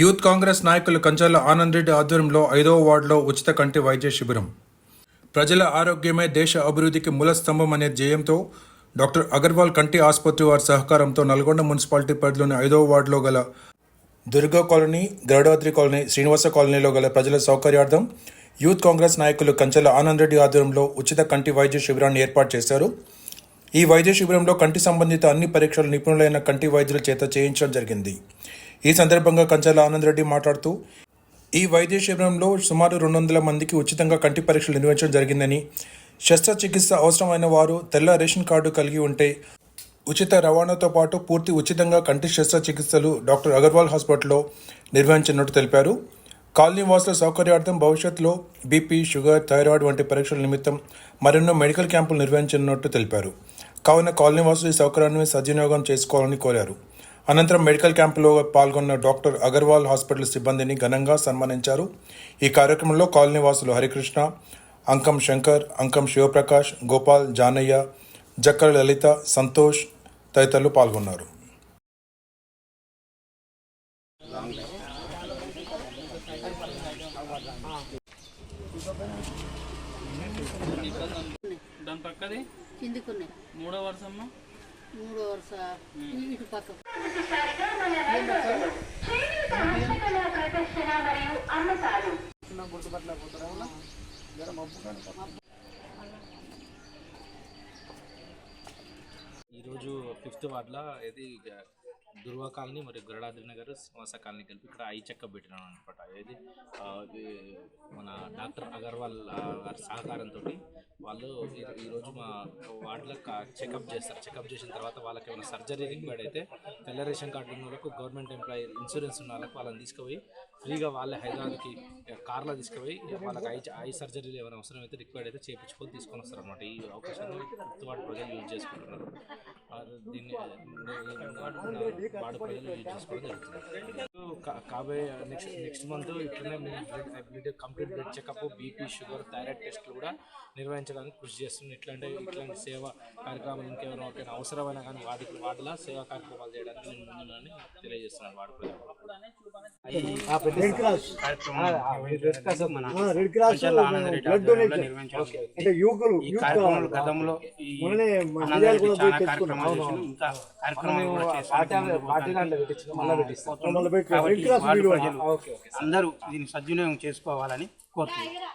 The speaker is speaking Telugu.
యూత్ కాంగ్రెస్ నాయకులు కంచాల ఆనంద్ రెడ్డి ఆధ్వర్యంలో ఐదవ వార్డులో ఉచిత కంటి వైద్య శిబిరం. ప్రజల ఆరోగ్యమే దేశ అభివృద్ధికి మూల స్తంభం అనే ధ్యేయంతో డాక్టర్ అగర్వాల్ కంటి ఆసుపత్రి వారి సహకారంతో నల్గొండ మున్సిపాలిటీ పరిధిలోని ఐదవ వార్డులో గల దుర్గా కాలనీ గరుడాద్రి కాలనీ శ్రీనివాస కాలనీలో గల ప్రజల సౌకర్యార్థం యూత్ కాంగ్రెస్ నాయకులు కంచెల ఆనంద్ రెడ్డి ఆధ్వర్యంలో ఉచిత కంటి వైద్య శిబిరాన్ని ఏర్పాటు చేశారు. ఈ వైద్య శిబిరంలో కంటి సంబంధిత అన్ని పరీక్షలు నిపుణులైన కంటి వైద్యుల చేత చేయించడం జరిగింది. ఈ సందర్భంగా కంచాల ఆనందరెడ్డి మాట్లాడుతూ ఈ వైద్య శిబిరంలో సుమారు రెండు వందల మందికి ఉచితంగా కంటి పరీక్షలు నిర్వహించడం జరిగిందని శస్త్రచికిత్స అవసరమైన వారు తెల్ల రేషన్ కార్డు కలిగి ఉంటే ఉచిత రవాణాతో పాటు పూర్తి ఉచితంగా కంటి శస్త్రచికిత్సలు డాక్టర్ అగర్వాల్ హాస్పిటల్లో నిర్వహించినట్టు తెలిపారు. కాలనీ వాసుల సౌకర్యార్థం భవిష్యత్తులో బీపీ షుగర్ థైరాయిడ్ వంటి పరీక్షల నిమిత్తం మరెన్నో మెడికల్ క్యాంపులు నిర్వహించినట్టు తెలిపారు. కావున కాలనీ వాసులు ఈ సౌకర్యాన్ని సద్వినియోగం చేసుకోవాలని కోరారు. అనంతరం మెడికల్ క్యాంపులో పాల్గొన్న డాక్టర్ అగర్వాల్ హాస్పిటల్ సిబ్బందిని ఘనంగా సన్మానించారు. ఈ కార్యక్రమంలో కాలనీ వాసులు హరికృష్ణ అంకం శంకర్ అంకం శివప్రకాష్ గోపాల్ జానయ్య జక్కల లలిత సంతోష్ తదితరులు పాల్గొన్నారు. దాని పక్కది? మూడో వరుసమ్మ? మూడో వరుస. ఇటు పక్క. ఈరోజు ఫిఫ్త్ వార్డ్లో ఇది దుర్వా కాలనీ మరియు గరుడాద్రి నగర్ శ్రీనివాస కాలనీ కలిపి ఇక్కడ ఐ చెకప్ పెట్టినాం అనమాట ఇది డాక్టర్ అగర్వాల్ గారి సహకారంతో వాళ్ళు ఈరోజు మా వార్డులో చెకప్ చేస్తారు. చెకప్ చేసిన తర్వాత వాళ్ళకి ఏమైనా సర్జరీ రిక్వైర్డ్ అయితే తెల్ల రేషన్ కార్డు ఉన్న వాళ్ళకు గవర్నమెంట్ ఎంప్లాయీ ఇన్సూరెన్స్ ఉన్న వాళ్ళకి వాళ్ళని తీసుకుపోయి ఫ్రీగా వాళ్ళే హైదరాబాద్కి కార్లో తీసుకుపోయి వాళ్ళకి ఐ ఐ సర్జరీలు ఏమైనా అవసరం అయితే రిక్వైర్డ్ అయితే చేయించుకొని తీసుకొని వస్తారు అనమాట ఈ అవకాశాన్ని గుర్తుపాటు వార్డు ప్రజలు యూజ్ చేసుకుంటున్నారు. దీన్ని వార్డు ప్రజలు యూజ్ చేసుకోవడం జరుగుతుంది. కాబోయే నెక్స్ట్ నెక్స్ట్ మంత్ ఇట్లనే blood complete blood checkup BP sugar thyroid టెస్ట్లు కూడా నిర్వహించడానికి కృషి చేస్తుంది. ఇట్లాంటి ఇట్లాంటి సేవా కార్యక్రమాలు ఇంకెవరైనా ఒకరైనా అవసరమైన కానీ వాడి వాటిలో సేవా కార్యక్రమాలు చేయడానికి నేను ముందున్నాను తెలియజేస్తున్నాను వాడి కార్యక్రమంలో గతంలో కార్యక్రమాలు. ఇంకా కార్యక్రమాలు. మళ్ళీ పెట్టి అందరూ దీన్ని సద్వినియోగం చేసుకోవాలని కోరుతున్నాను